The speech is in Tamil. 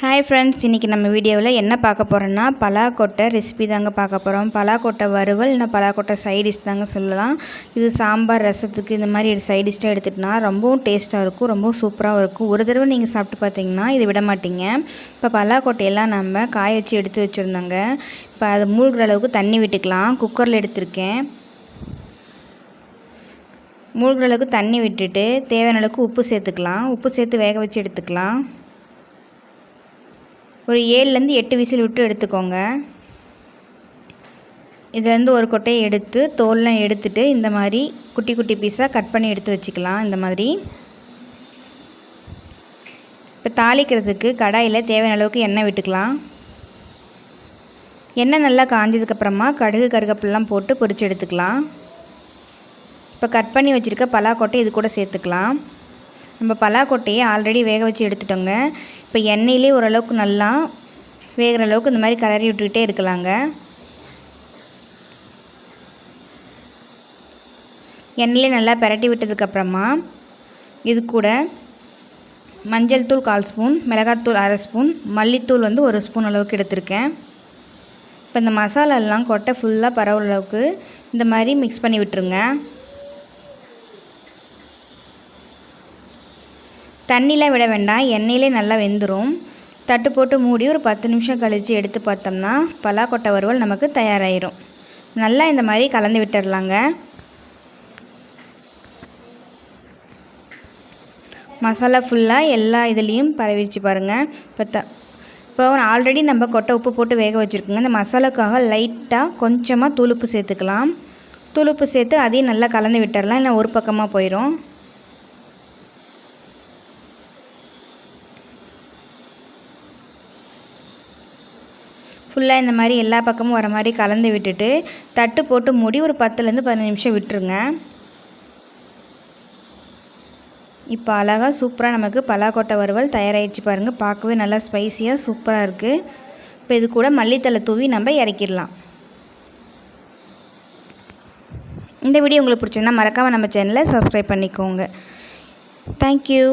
ஹாய் ஃப்ரெண்ட்ஸ் இன்றைக்கி நம்ம வீடியோவில் என்ன பார்க்க போகிறோன்னா பலாக்கொட்டை ரெசிபி தாங்க பார்க்க போகிறோம் பலாக்கொட்டை வறுவல் இல்லை பலாக்கொட்டை சைடிஷ் தாங்க சொல்லலாம். இது சாம்பார் ரசத்துக்கு இந்த மாதிரி சைடிஷ்டாக எடுத்துகிட்டனா ரொம்பவும் டேஸ்ட்டாக இருக்கும் ரொம்பவும் சூப்பராகவும் இருக்கும். ஒரு தடவை நீங்கள் சாப்பிட்டு பார்த்தீங்கன்னா இதை விட மாட்டீங்க. இப்போ பலாக்கொட்டையெல்லாம் நம்ம காய வச்சு எடுத்து வச்சுருந்தோங்க. இப்போ அதை மூழ்கிற அளவுக்கு தண்ணி விட்டுக்கலாம். குக்கரில் எடுத்திருக்கேன். மூழ்கிற அளவுக்கு தண்ணி விட்டுட்டு தேவையான அளவுக்கு உப்பு சேர்த்துக்கலாம். உப்பு சேர்த்து வேக வச்சு எடுத்துக்கலாம். ஒரு ஏழுலேருந்து எட்டு விசில் விட்டு எடுத்துக்கோங்க. இதுலேருந்து ஒரு கொட்டையை எடுத்து தோல்லாம் எடுத்துட்டு இந்த மாதிரி குட்டி குட்டி பீஸாக கட் பண்ணி எடுத்து வச்சுக்கலாம் இந்த மாதிரி. இப்போ தாளிக்கிறதுக்கு கடாயில் தேவையான அளவுக்கு எண்ணெய் விட்டுக்கலாம். எண்ணெய் நல்லா காஞ்சதுக்கப்புறமா கடுகு கருகப்பிலாம் போட்டு பொரிச்சு எடுத்துக்கலாம். இப்போ கட் பண்ணி வச்சுருக்க பலாக்கொட்டை இது கூட சேர்த்துக்கலாம். நம்ம பலாக்கொட்டையை ஆல்ரெடி வேக வச்சு எடுத்துட்டோங்க. இப்போ எண்ணெயிலே ஓரளவுக்கு நல்லா வேகிற அளவுக்கு இந்த மாதிரி கலரி விட்டுக்கிட்டே இருக்கலாங்க. எண்ணெயிலே நல்லா பரட்டி விட்டதுக்கப்புறமா இது கூட மஞ்சள் தூள் கால் ஸ்பூன் மிளகாத்தூள் அரை ஸ்பூன் மல்லித்தூள் வந்து ஒரு ஸ்பூன் அளவுக்கு எடுத்திருக்கேன். இப்போ இந்த மசாலாலாம் கொட்டை ஃபுல்லாக பரவுற அளவுக்கு இந்த மாதிரி மிக்ஸ் பண்ணி விட்டுருங்க. தண்ணிலாம் விட வேண்டாம் எண்ணெயிலே நல்லா வெந்துடும் தட்டு போட்டு மூடி ஒரு பத்து நிமிஷம் கழித்து எடுத்து பார்த்தோம்னா பலாக்கொட்டை வறுவல் நமக்கு தயாராகிடும் நல்லா இந்த மாதிரி கலந்து விட்டுடலாங்க மசாலா ஃபுல்லாக எல்லா இதுலேயும் பரவிடுச்சு பாருங்கள் இப்போ த இப்போ ஆல்ரெடி நம்ம கொட்டை உப்பு போட்டு வேக வச்சுருக்கோங்க. இந்த மசாலாக்காக லைட்டாக கொஞ்சமாக தூளுப்பு சேர்த்துக்கலாம். துளுப்பு சேர்த்து அதையும் நல்லா கலந்து விட்டுடலாம் இல்லை ஒரு பக்கமாக போயிடும் ஃபுல்லாக இந்த மாதிரி எல்லா பக்கமும் வர மாதிரி கலந்து விட்டுட்டு தட்டு போட்டு மூடி ஒரு பத்துலேருந்து பதினஞ்சு நிமிஷம் விட்டுருங்க. இப்போ அழகாக சூப்பராக நமக்கு பலாக்கொட்டை வறுவல் தயாராகிடுச்சு பாருங்கள் பார்க்கவே நல்லா ஸ்பைஸியாக சூப்பராக இருக்குது இப்போ இது கூட மல்லித்தலை தூவி நம்ம இறக்கிடலாம். இந்த வீடியோ உங்களுக்கு பிடிச்சிருந்தா மறக்காமல் நம்ம சேனலை சப்ஸ்கிரைப் பண்ணிக்கோங்க. தேங்க்யூ